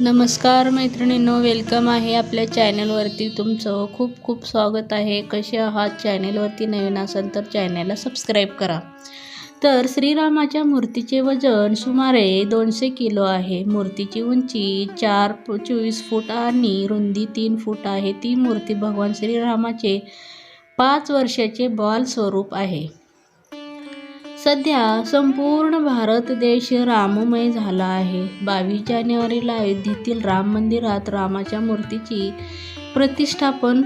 नमस्कार मैत्रिणींनो वेलकम आहे आपल्या चॅनलवरती तुमचं खूप खूप स्वागत आहे. कसे आहात? चॅनलवरती नवीन असाल तर चॅनलला सबस्क्राईब करा. तर श्रीरामाच्या मूर्तीचे वजन सुमारे दोनशे किलो आहे. मूर्तीची उंची चार चोवीस फूट आणि रुंदी तीन फूट आहे. ती मूर्ती भगवान श्रीरामाचे पाच वर्षाचे बाल स्वरूप आहे. सध्या संपूर्ण भारत देश राममय झाला आहे. बावीस जानेवारीला अयोध्येतील राम मंदिरात रामाच्या मूर्तीची प्रतिष्ठापन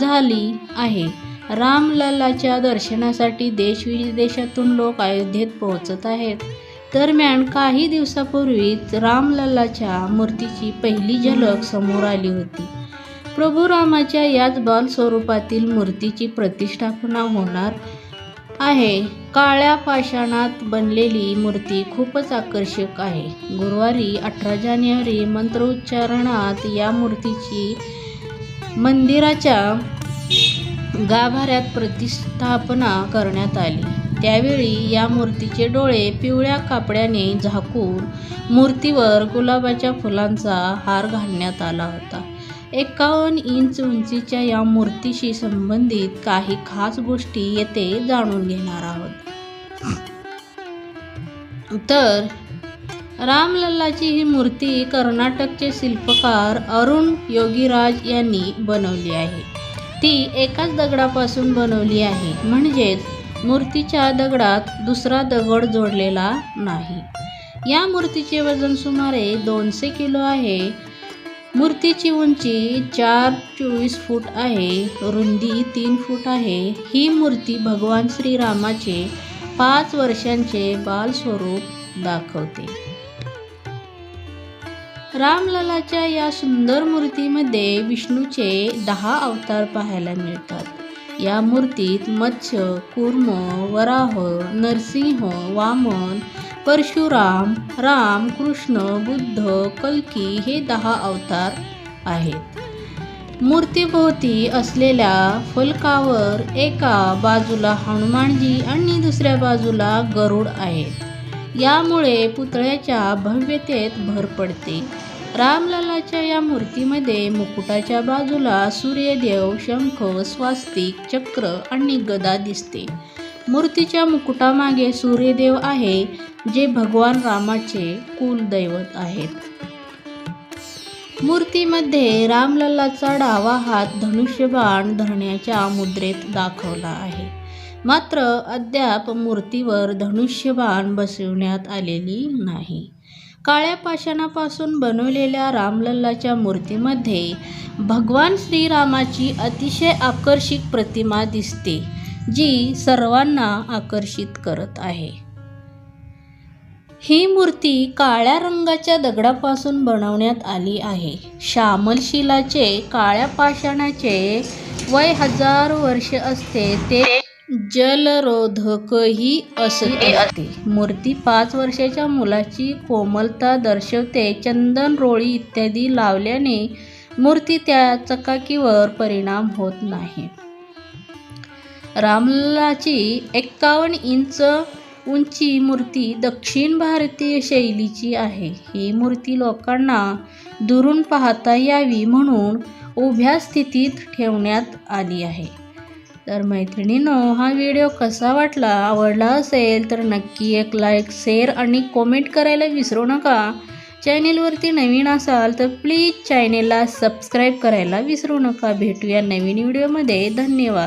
झाली आहे. रामलल्लाच्या दर्शनासाठी देश विदेशातून लोक अयोध्येत पोहोचत आहेत. दरम्यान काही दिवसापूर्वीच रामलल्लाच्या मूर्तीची पहिली झलक समोर आली होती. प्रभू रामाच्या याच बाल स्वरूपातील मूर्तीची प्रतिष्ठापना होणार आहे. काळ्या पाषाणात बनलेली मूर्ती खूपच आकर्षक आहे. गुरुवारी अठरा जानेवारी मंत्रोच्चारणात या मूर्तीची मंदिराच्या गाभाऱ्यात प्रतिष्ठापना करण्यात आली. त्यावेळी या मूर्तीचे डोळे पिवळ्या कापड्याने झाकून मूर्तीवर गुलाबाच्या फुलांचा हार घालण्यात आला होता. एकावन्न इंच उंचीच्या या मूर्तीशी संबंधित काही खास गोष्टी येथे जाणून घेणार आहोत. तर रामलल्लाची ही मूर्ती कर्नाटकचे शिल्पकार अरुण योगीराज यांनी बनवली आहे. ती एकाच दगडापासून बनवली आहे. म्हणजेच मूर्तीच्या दगडात दुसरा दगड जोडलेला नाही. या मूर्तीचे वजन सुमारे दोनशे किलो आहे. मूर्तीची उंची चार चोवीस फूट आहे रुंदी तीन फूट आहे. ही मूर्ती भगवान श्रीरामाचे पाच वर्षांचे बालस्वरूप दाखवते. रामललाच्या या सुंदर मूर्तीमध्ये विष्णूचे दहा अवतार पाहायला मिळतात. या मूर्तीत मत्स्य कुर्म वराह नरसिंह वामन परशुराम राम कृष्ण बुद्ध कल्की हे दहा अवतार आहेत. मूर्तीभोवती असलेल्या फलकावर एका बाजूला हनुमानजी आणि दुसऱ्या बाजूला गरुड आहेत. यामुळे पुतळ्याच्या भव्यतेत भर पडते. रामललाच्या या मूर्तीमध्ये मुकुटाच्या बाजूला सूर्यदेव शंख स्वास्तिक चक्र आणि गदा दिसते. मूर्तीच्या मुकुटामागे सूर्यदेव आहे जे भगवान रामाचे कुलदैवत आहेत. मूर्तीमध्ये रामलल्लाचा डावा हात धनुष्यबाण धरण्याच्या मुद्रेत दाखवला आहे. मात्र अद्याप मूर्तीवर धनुष्यबाण बसवण्यात आलेली नाही. काळ्या पाषाणापासून बनवलेल्या रामलल्लाच्या मूर्तीमध्ये भगवान श्रीरामाची अतिशय आकर्षक प्रतिमा दिसते. जी सर्वांना आकर्षित करत आहे. ही मूर्ती काळ्या रंगाच्या दगडापासून बनवण्यात आली आहे. श्यामलशिलाचे काळ्या पाषाणाचे वय हजार वर्ष असते ते जलरोधकही असते. मूर्ती पाच वर्षाच्या मुलाची कोमलता दर्शवते चंदन रोळी इत्यादी लावल्याने मूर्ती त्या चकाकीवर परिणाम होत नाही. रामलाची एक्कावन्न इंच उंची मूर्ती दक्षिण भारतीय शैलीची आहे. ही मूर्ती लोकांना दुरून पाहता यावी म्हणून उभ्या स्थितीत ठेवण्यात आली आहे. तर मैत्रिणीनं हा व्हिडिओ कसा वाटला आवडला असेल तर नक्की एक लाईक शेअर आणि कॉमेंट करायला विसरू नका. चॅनेलवरती नवीन असाल तर प्लीज चॅनेलला सबस्क्राईब करायला विसरू नका. भेटूया नवीन व्हिडिओमध्ये. धन्यवाद.